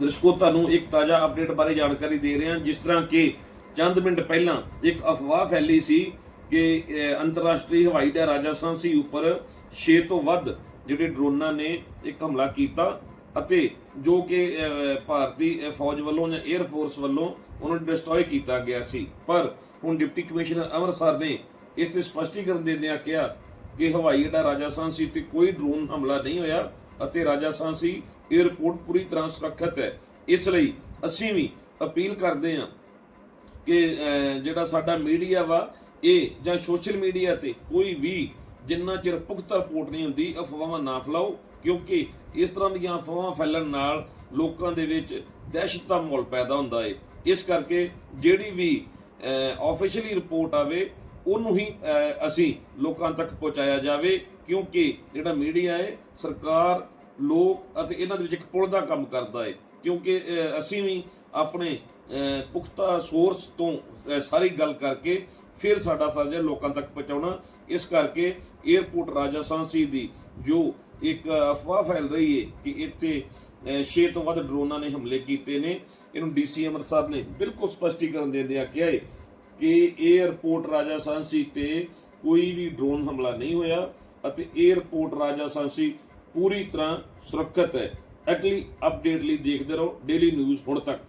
ਦਰਸ਼ਕੋ, ਤੁਹਾਨੂੰ ਇੱਕ ਤਾਜ਼ਾ ਅਪਡੇਟ ਬਾਰੇ ਜਾਣਕਾਰੀ ਦੇ ਰਹੇ ਹਾਂ, ਜਿਸ ਤਰ੍ਹਾਂ ਕਿ ਚੰਦ ਮਿੰਟ ਪਹਿਲਾਂ ਇੱਕ ਅਫਵਾਹ ਫੈਲੀ ਸੀ ਕਿ ਅੰਤਰਰਾਸ਼ਟਰੀ ਹਵਾਈ ਅੱਡਾ ਰਾਜਸਥਾਨ ਸੀ, ਉੱਪਰ 6 ਤੋਂ ਵੱਧ ਜਿਹੜੇ ਡਰੋਨਾਂ ਨੇ ਇੱਕ ਹਮਲਾ ਕੀਤਾ ਅਤੇ ਜੋ ਕਿ ਭਾਰਤੀ ਫੌਜ ਵੱਲੋਂ ਜਾਂ 에ਅਰ ਫੋਰਸ ਵੱਲੋਂ ਉਹਨਾਂ ਨੂੰ ਡਿਸਟਰੋਏ ਕੀਤਾ ਗਿਆ ਸੀ। ਪਰ ਹੁਣ ਡਿਪਟੀ ਕਮਿਸ਼ਨਰ ਅੰਮ੍ਰਿਤਸਰ ਨੇ ਇਸ ਤੇ ਸਪਸ਼ਟੀਕਰਨ ਦਿੰਦਿਆਂ ਕਿਹਾ ਕਿ ਹਵਾਈ ਅੱਡਾ ਰਾਜਸਥਾਨ ਸੀ ਤੇ ਕੋਈ ਡਰੋਨ ਹਮਲਾ ਨਹੀਂ ਹੋਇਆ। ਅਤੇ ਰਾਜਸਥਾਨ ਸੀ 에ਅਰਪੋਰਟ ਪੂਰੀ ਤਰ੍ਹਾਂ ਸੁਰੱਖਿਅਤ ਹੈ। ਇਸ ਲਈ ਅਸੀਂ ਵੀ ਅਪੀਲ ਕਰਦੇ ਹਾਂ ਕਿ ਜਿਹੜਾ ਸਾਡਾ ਮੀਡੀਆ ਵਾ, ਇਹ ਜਾਂ ਸੋਸ਼ਲ ਮੀਡੀਆ ਤੇ ਕੋਈ ਵੀ ਜਿੰਨਾ ਚਿਰ ਪੁਖਤਾ ਰਿਪੋਰਟ ਨਹੀਂ ਹੁੰਦੀ, ਅਫਵਾਹਾਂ ਨਾ ਫੈਲਾਓ, ਕਿਉਂਕਿ ਇਸ ਤਰ੍ਹਾਂ ਦੀਆਂ ਅਫਵਾਹਾਂ ਫੈਲਣ ਨਾਲ ਲੋਕਾਂ ਦੇ ਵਿੱਚ ਦਹਿਸ਼ਤ ਦਾ ਮਾਹੌਲ ਪੈਦਾ ਹੁੰਦਾ ਹੈ। ਇਸ ਕਰਕੇ ਜਿਹੜੀ ਵੀ ਆਫੀਸ਼ੀਅਲੀ ਰਿਪੋਰਟ ਆਵੇ ਉਹਨੂੰ ਹੀ ਅਸੀਂ ਲੋਕਾਂ ਤੱਕ ਪਹੁੰਚਾਇਆ ਜਾਵੇ, ਕਿਉਂਕਿ ਜਿਹੜਾ ਮੀਡੀਆ ਹੈ, ਸਰਕਾਰ, ਲੋਕ ਅਤੇ ਇਹਨਾਂ ਦੇ ਵਿੱਚ ਇੱਕ ਪੁਲ ਦਾ ਕੰਮ ਕਰਦਾ ਹੈ। ਕਿਉਂਕਿ ਅਸੀਂ ਵੀ ਆਪਣੇ ਪੁਖਤਾ ਸੋਰਸ ਤੋਂ ਸਾਰੀ ਗੱਲ ਕਰਕੇ ਫਿਰ ਸਾਡਾ ਫਰਜ਼ ਹੈ ਲੋਕਾਂ ਤੱਕ ਪਹੁੰਚਾਉਣਾ। ਇਸ ਕਰਕੇ 에ਅਰਪੋਰਟ ਰਾਜਸਥਾਨ ਸੀ ਦੀ ਜੋ ਇੱਕ ਅਫਵਾਹ ਫੈਲ ਰਹੀ ਹੈ ਕਿ ਇੱਥੇ 6 ਤੋਂ ਵੱਧ ਡਰੋਨਾਂ ਨੇ ਹਮਲੇ ਕੀਤੇ ਨੇ। ਇਹਨੂੰ ਡੀਸੀ ਅੰਮ੍ਰਿਤਸਰ ਨੇ ਬਿਲਕੁਲ ਸਪਸ਼ਟੀਕਰਨ ਦਿੰਦਿਆਂ ਕਿਹਾ ਹੈ ਕਿ 에ਅਰਪੋਰਟ ਰਾਜਾ ਸਾਂਸੀ ਤੇ ਕੋਈ ਵੀ ਡਰੋਨ ਹਮਲਾ ਨਹੀਂ ਹੋਇਆ ਅਤੇ 에ਅਰਪੋਰਟ ਰਾਜਾ ਸਾਂਸੀ ਪੂਰੀ ਤਰ੍ਹਾਂ ਸੁਰੱਖਿਅਤ ਹੈ। ਅਗਲੀ ਅਪਡੇਟ ਲਈ ਦੇਖਦੇ ਰਹੋ। ਡੇਲੀ ਨਿਊਜ਼ ਹੁਣ ਤੱਕ।